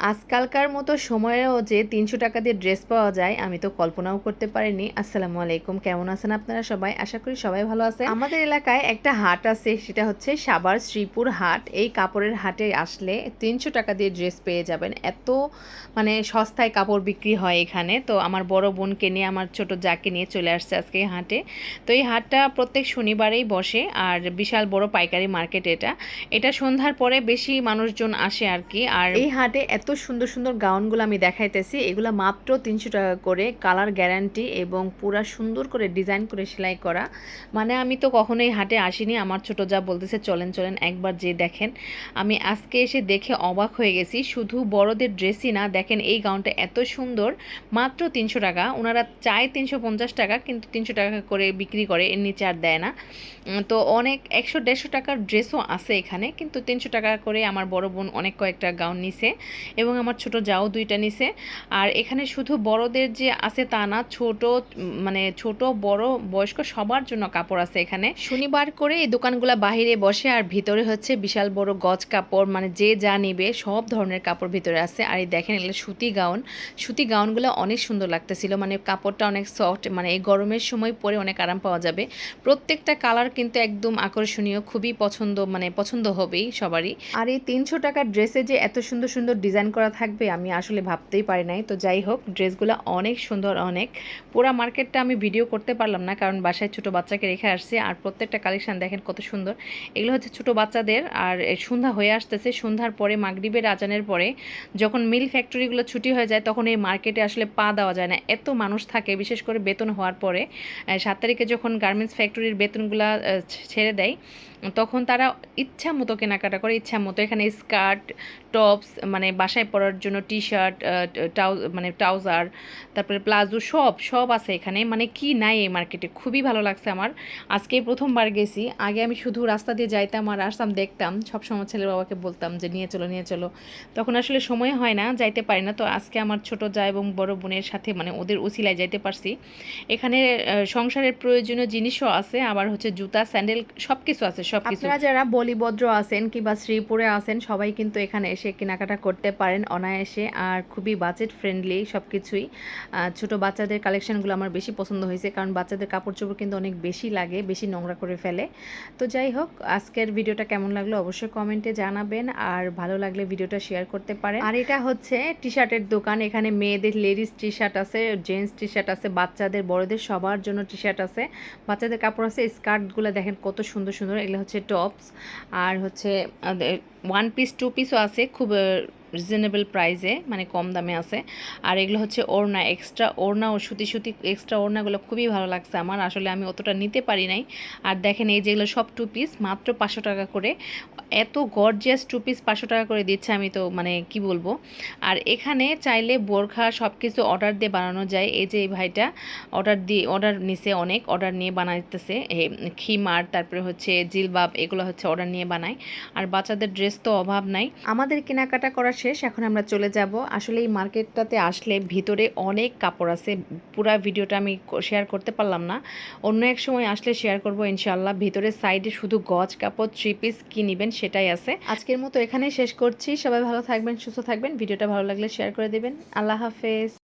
আজকালকার মতো সময়েও যে তিনশো টাকা দিয়ে ড্রেস পাওয়া যায়, আমি তো কল্পনাও করতে পারিনি। আসসালামু আলাইকুম, কেমন আছেন আপনারা সবাই? আশা করি সবাই ভালো আছে আমাদের এলাকায় একটা হাট আছে, সেটা হচ্ছে সাবার শ্রীপুর হাট। এই কাপড়ের হাটে আসলে তিনশো টাকা দিয়ে ড্রেস পেয়ে যাবেন। এত মানে সস্তায় কাপড় বিক্রি হয় এখানে। তো আমার বড় বোনকে নিয়ে, আমার ছোট যাকে নিয়ে চলে আসছে আজকে হাটে। তো এই হাটটা প্রত্যেক শনিবারেই বসে, আর বিশাল বড় পাইকারি মার্কেট এটা। এটা সন্ধ্যার পরে বেশি মানুষজন আসে আর কি, আর এই হাটে এত সুন্দর সুন্দর গাউনগুলো আমি দেখাইতেছি। এগুলো মাত্র তিনশো টাকা করে, কালার গ্যারান্টি এবং পুরা সুন্দর করে ডিজাইন করে সেলাই করা। মানে আমি তো কখনোই হাটে আসিনি, আমার ছোট যা বলতেছে, চলেন চলেন একবার যে দেখেন। আমি আজকে এসে দেখে অবাক হয়ে গেছি, শুধু বড়দের ড্রেসই না, দেখেন এই গাউনটা এত সুন্দর, মাত্র তিনশো টাকা। ওনারা চায় তিনশো পঞ্চাশ টাকা, কিন্তু তিনশো টাকা করে বিক্রি করে, এর নিচে আর দেয় না। তো অনেক একশো দেড়শো টাকার ড্রেসও আছে এখানে, কিন্তু তিনশো টাকা করে আমার বড় বোন অনেক কয়েকটা গাউন নিছে। এবং আমার ছোট যাও দুইটা নিছে আর এখানে শুধু বড়দের যে আছে তা না, ছোট মানে ছোট, বড়, বয়স্ক সবার জন্য কাপড় আছে এখানে। শনিবার করে এই দোকানগুলো বাহিরে বসে আর ভিতরে হচ্ছে বিশাল বড় গজ কাপড় মানে যে যা নিবে সব ধরনের কাপড় ভিতরে আছে। আর এই দেখেন এগুলো সুতি গাউন। সুতি গাউনগুলো অনেক সুন্দর লাগতেছিল মানে কাপড়টা অনেক সফট মানে এই গরমের সময় পরে অনেক আরাম পাওয়া যাবে। প্রত্যেকটা কালার কিন্তু একদম আকর্ষণীয়, খুবই পছন্দ মানে পছন্দ হবেই সবারই। আর এই তিনশো টাকার ড্রেসে যে এত সুন্দর সুন্দর ডিজাইন করা থাকবে, আমি আসলে ভাবতেই পারি নাই। তো যাই হোক, ড্রেসগুলো অনেক সুন্দর অনেক। পুরা মার্কেটটা আমি ভিডিও করতে পারলাম না, কারণ বাসায় ছোট বাচ্চাকে রেখে আসছে, আর প্রত্যেকটা কালেকশন দেখেন কত সুন্দর। এগুলো হচ্ছে ছোট বাচ্চাদের, আর সন্ধ্যা হয়ে আসতেছে, সন্ধ্যার পরে, মাগরিবের আজানের পরে, যখন মিল ফ্যাক্টরিগুলো ছুটি হয়ে যায়, তখন এই মার্কেটে আসলে পা দেওয়া যায় না। এত মানুষ থাকে, বিশেষ করে বেতন হওয়ার পরে। সাত তারিখে যখন গার্মেন্টস ফ্যাক্টরির বেতনগুলো ছেড়ে দেয়, তখন তারা ইচ্ছা মতো কেনাকাটা করে, ইচ্ছা মতো এখানে স্কার্ট, টপস মানে বাসায় পরার জন্য টি শার্ট মানে ট্রাউজার, তারপরে প্লাজো সব সব আছে এখানে। মানে কি নাই এই মার্কেটে খুবই ভালো লাগছে আমার। আজকে প্রথমবার গেছি। আগে আমি শুধু রাস্তা দিয়ে যাইতাম আর আসতাম, দেখতাম। সবসময় ছেলের বাবাকে বলতাম যে, নিয়ে চলো নিয়ে চলো। তখন আসলে সময় হয় না, যাইতে পারি না। তো আজকে আমার ছোট যা এবং বড় বোনের সাথে মানে ওদের উসিলায় যাইতে পারছি। এখানে সংসারের প্রয়োজনীয় জিনিসও আছে। আবার হচ্ছে জুতা, স্যান্ডেল সব কিছু আছে সব কিছু যারা বলিভদ্র আছেন কিংবা শ্রীপুরে আছেন, সবাই কিন্তু এখানে এসে কেনাকাটা করতে পারেন। অনায়াসে আর খুবই বাজেট ফ্রেন্ডলি সব কিছুই ছোট বাচ্চাদের কালেকশনগুলো আমার বেশি পছন্দ হয়েছে কারণ বাচ্চাদের কাপড় চোপড় কিন্তু অনেক বেশি লাগে, বেশি নোংরা করে ফেলে। তো যাই হোক, আজকের ভিডিওটা কেমন লাগল অবশ্যই কমেন্টে জানাবেন আর ভালো লাগলে ভিডিওটা শেয়ার করতে পারেন। আর এটা হচ্ছে টি শার্টের দোকান, এখানে মেয়েদের লেডিস টি শার্ট আছে জেন্টস টি শার্ট আছে, বাচ্চাদের, বড়দের সবার জন্য টি শার্ট আছে। বাচ্চাদের কাপড় আছে স্কার্টগুলো দেখেন কত সুন্দর সুন্দর, এগুলো হচ্ছে টপস আর হচ্ছে ওয়ান পিস টু পিসও আছে, খুব রিজনেবল প্রাইসে মানে কম দামে আছে। আর এগুলো হচ্ছে ওড়না এক্সট্রা ওড়না ও সুতি সুতি এক্সট্রা ওড়নাগুলো খুবই ভালো লাগছে আমার। আসলে আমি অতটা নিতে পারি নাই। আর দেখেন এই যেগুলো সব টু পিস মাত্র পাঁচশো টাকা করে। এত গর্জিয়াস টু পিস পাঁচশো টাকা করে দিচ্ছে আমি তো মানে কি বলব? আর এখানে চাইলে বোরখা সব কিছু অর্ডার দিয়ে বানানো যায়। এই যে এই ভাইটা অর্ডার দিয়ে অর্ডার নিছে অনেক অর্ডার নিয়ে বানাইতেছে। খিমার, তারপরে হচ্ছে জিলবাব, এগুলো হচ্ছে অর্ডার নিয়ে বানায়। আর বাচ্চাদের ড্রেস তো অভাব নাই। আমাদের কেনাকাটা করা শেষ, এখন আমরা চলে যাব। আসলে এই মার্কেটটাতে আসলে ভিতরে অনেক কাপড় আছে। পুরো ভিডিওটা আমি শেয়ার করতে পারলাম না। অন্য এক সময় আসলে শেয়ার করব ইনশাল্লাহ ভিতরে সাইডে শুধু গজ কাপড় থ্রি পিস কি নেবেন সেটাই আছে। আজকের মতো এখানেই শেষ করছি। সবাই ভালো থাকবেন, সুস্থ থাকবেন। ভিডিওটা ভালো লাগলে শেয়ার করে দেবেন। আল্লাহ হাফেজ।